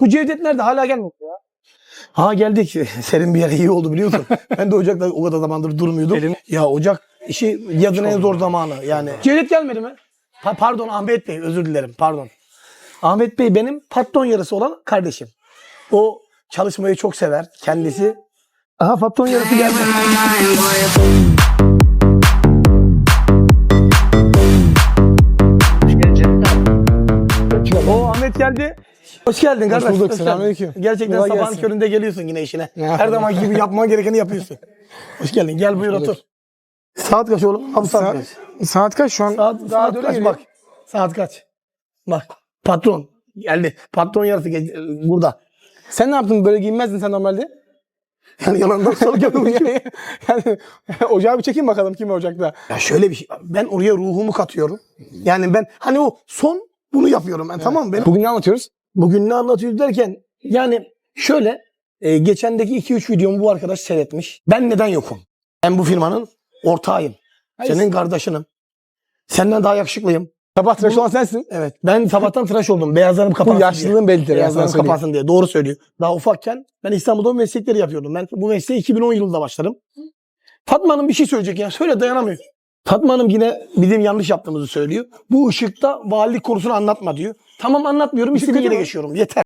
Bu Cevdet nerede? Hala gelmedi ya. Ha geldik. Serin bir yere iyi oldu biliyorsun. ben de ocakta o kadar zamandır durmuyordum. Elim- Ya ocak işi yazın en zor zamanı yani. Cevdet gelmedi mi? Pa- pardon Ahmet Bey özür dilerim pardon. Ahmet Bey benim patron yarısı olan kardeşim. O çalışmayı çok sever kendisi. Aha patron yarısı geldi. O Ahmet geldi. Hoş geldin kardeş. bulduk, hoş geldin. selamünaleyküm. Gerçekten Kolay sabahın gelsin. köründe geliyorsun yine işine. Ya. Her zaman gibi yapman gerekeni yapıyorsun. Hoş geldin. Gel buyur otur. Saat kaç oğlum? Abi saat, Saat, kaç? saat kaç şu an? Saat, saat döne kaç geliyor. bak. Saat kaç? Bak. Patron. Geldi. Patron yarısı ge- burada. Sen ne yaptın? Böyle giyinmezdin sen normalde. Yani yalandan gelmemiş. yani, yani ocağı bir çekeyim bakalım kim ocakta. Ya şöyle bir şey. Ben oraya ruhumu katıyorum. Yani ben hani o son bunu yapıyorum ben tamam mı? Benim Bugün ne anlatıyoruz? Bugün ne anlatıyoruz derken yani şöyle e, geçendeki 2-3 videomu bu arkadaş seyretmiş. Ben neden yokum? Ben bu firmanın ortağıyım. Hayır. Senin kardeşinim. Senden daha yakışıklıyım. Sabah tıraş Bu- olan sensin. Evet. Ben sabahtan tıraş oldum. Beyazlarım Bu kapansın diye. yaşlılığın sana Beyazlarım söyleyeyim. kapansın diye. Doğru söylüyor. Daha ufakken ben İstanbul'da bu meslekleri yapıyordum. Ben bu mesleğe 2010 yılında başladım. Fatma Hanım bir şey söyleyecek ya. Söyle dayanamıyor. Fatma Hanım yine bizim yanlış yaptığımızı söylüyor. Bu ışıkta valilik konusunu anlatma diyor. Tamam anlatmıyorum. Yere mü? geçiyorum. Yeter.